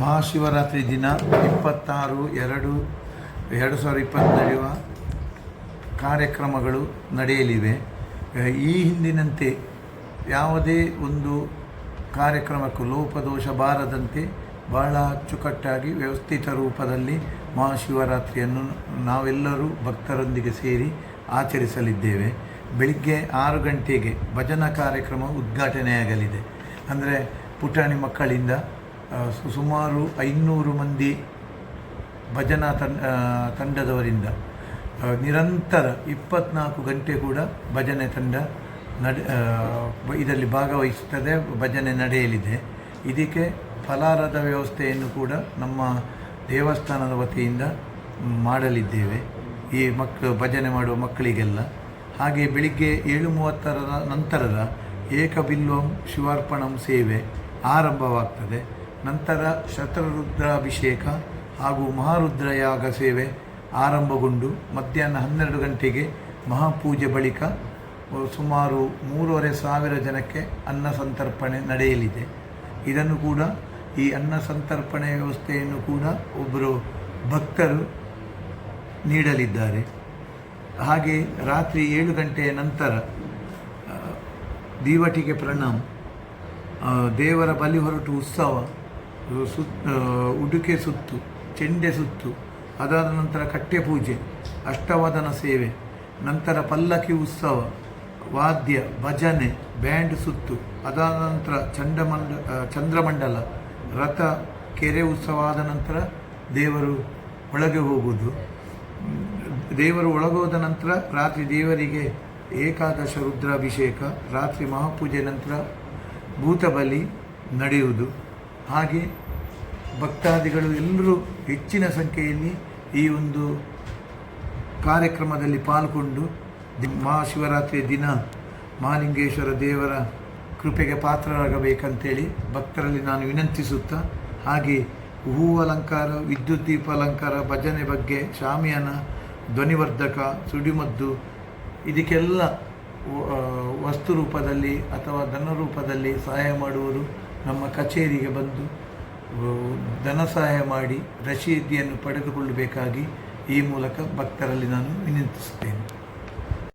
ಮಹಾಶಿವರಾತ್ರಿ ದಿನ ಇಪ್ಪತ್ತಾರು ಎರಡು ಎರಡು ಸಾವಿರದ ಇಪ್ಪತ್ತು ನಡೆಯುವ ಕಾರ್ಯಕ್ರಮಗಳು ನಡೆಯಲಿವೆ. ಈ ಹಿಂದಿನಂತೆ ಯಾವುದೇ ಒಂದು ಕಾರ್ಯಕ್ರಮಕ್ಕೂ ಲೋಪದೋಷ ಬಾರದಂತೆ ಬಹಳ ಅಚ್ಚುಕಟ್ಟಾಗಿ ವ್ಯವಸ್ಥಿತ ರೂಪದಲ್ಲಿ ಮಹಾಶಿವರಾತ್ರಿಯನ್ನು ನಾವೆಲ್ಲರೂ ಭಕ್ತರೊಂದಿಗೆ ಸೇರಿ ಆಚರಿಸಲಿದ್ದೇವೆ. ಬೆಳಿಗ್ಗೆ ಆರು ಗಂಟೆಗೆ ಭಜನಾ ಕಾರ್ಯಕ್ರಮ ಉದ್ಘಾಟನೆಯಾಗಲಿದೆ. ಅಂದರೆ ಪುಟಾಣಿ ಮಕ್ಕಳಿಂದ ಸುಮಾರು ಐನೂರು ಮಂದಿ ಭಜನಾ ತಂಡ ತಂಡದವರಿಂದ ನಿರಂತರ ಇಪ್ಪತ್ನಾಲ್ಕು ಗಂಟೆ ಕೂಡ ಭಜನೆ ತಂಡ ನಡೆ ಇದರಲ್ಲಿ ಭಾಗವಹಿಸುತ್ತದೆ, ಭಜನೆ ನಡೆಯಲಿದೆ. ಇದಕ್ಕೆ ಫಲಾರದ ವ್ಯವಸ್ಥೆಯನ್ನು ಕೂಡ ನಮ್ಮ ದೇವಸ್ಥಾನದ ವತಿಯಿಂದ ಮಾಡಲಿದ್ದೇವೆ. ಈ ಮಕ್ಕಳು ಭಜನೆ ಮಾಡುವ ಮಕ್ಕಳಿಗೆಲ್ಲ. ಹಾಗೆ ಬೆಳಿಗ್ಗೆ ಏಳು ಮೂವತ್ತರ ನಂತರದ ಏಕಬಿಲ್ವಂ ಶಿವಾರ್ಪಣಂ ಸೇವೆ ಆರಂಭವಾಗ್ತದೆ. ನಂತರ ಶತರುದ್ರಾಭಿಷೇಕ ಹಾಗೂ ಮಹಾರುದ್ರಯಾಗ ಸೇವೆ ಆರಂಭಗೊಂಡು ಮಧ್ಯಾಹ್ನ ಹನ್ನೆರಡು ಗಂಟೆಗೆ ಮಹಾಪೂಜೆ ಬಳಿಕ ಸುಮಾರು ಮೂರುವರೆ ಸಾವಿರ ಜನಕ್ಕೆ ಅನ್ನ ಸಂತರ್ಪಣೆ ನಡೆಯಲಿದೆ. ಇದನ್ನು ಕೂಡ ಈ ಅನ್ನ ಸಂತರ್ಪಣೆ ವ್ಯವಸ್ಥೆಯನ್ನು ಕೂಡ ಒಬ್ಬರು ಭಕ್ತರು ನೀಡಲಿದ್ದಾರೆ. ಹಾಗೆ ರಾತ್ರಿ ಏಳು ಗಂಟೆಯ ನಂತರ ದೀವಟಿಗೆ ಪ್ರಣಾಮ ದೇವರ ಬಲಿ ಹೊರಟು ಉತ್ಸವ ಸುತ್ ಉಡುಕೆ ಸುತ್ತು, ಚೆಂಡೆ ಸುತ್ತು, ಅದಾದ ನಂತರ ಕಟ್ಟೆ ಪೂಜೆ, ಅಷ್ಟವದನ ಸೇವೆ, ನಂತರ ಪಲ್ಲಕ್ಕಿ ಉತ್ಸವ, ವಾದ್ಯ, ಭಜನೆ, ಬ್ಯಾಂಡ್ ಸುತ್ತು, ಅದಾದ ನಂತರ ಚಂಡಮಂಡ ಚಂದ್ರಮಂಡಲ, ರಥ, ಕೆರೆ ಉತ್ಸವ ಆದ ನಂತರ ದೇವರು ಒಳಗೆ ಹೋಗುವುದು. ದೇವರು ಒಳಗೋದ ನಂತರ ರಾತ್ರಿ ದೇವರಿಗೆ ಏಕಾದಶ ರುದ್ರಾಭಿಷೇಕ, ರಾತ್ರಿ ಮಹಾಪೂಜೆ ನಂತರ ಭೂತಬಲಿ ನಡೆಯುವುದು. ಹಾಗೆ ಭಕ್ತಾದಿಗಳು ಎಲ್ಲರೂ ಹೆಚ್ಚಿನ ಸಂಖ್ಯೆಯಲ್ಲಿ ಈ ಒಂದು ಕಾರ್ಯಕ್ರಮದಲ್ಲಿ ಪಾಲ್ಗೊಂಡು ಮಹಾಶಿವರಾತ್ರಿ ಮಹಾಶಿವರಾತ್ರಿಯ ದಿನ ಮಹಾಲಿಂಗೇಶ್ವರ ದೇವರ ಕೃಪೆಗೆ ಪಾತ್ರರಾಗಬೇಕಂತೇಳಿ ಭಕ್ತರಲ್ಲಿ ನಾನು ವಿನಂತಿಸುತ್ತಾ ಹಾಗೆ ಹೂ ಅಲಂಕಾರ, ವಿದ್ಯುತ್ ದೀಪ ಅಲಂಕಾರ, ಭಜನೆ ಬಗ್ಗೆ ಶಾಮಿಯಾನ, ಧ್ವನಿವರ್ಧಕ, ಸುಡಿಮದ್ದು ಇದಕ್ಕೆಲ್ಲ ವಸ್ತು ರೂಪದಲ್ಲಿ ಅಥವಾ ಧನ ರೂಪದಲ್ಲಿ ಸಹಾಯ ಮಾಡುವರು. ನಮ್ಮ ಕಚೇರಿಗೆ ಬಂದು ಧನ ಸಹಾಯ ಮಾಡಿ ರಶೀದಿಯನ್ನು ಪಡೆದುಕೊಳ್ಳಬೇಕಾಗಿ ಈ ಮೂಲಕ ಭಕ್ತರಲ್ಲಿ ನಾನು ವಿನಂತಿಸುತ್ತೇನೆ.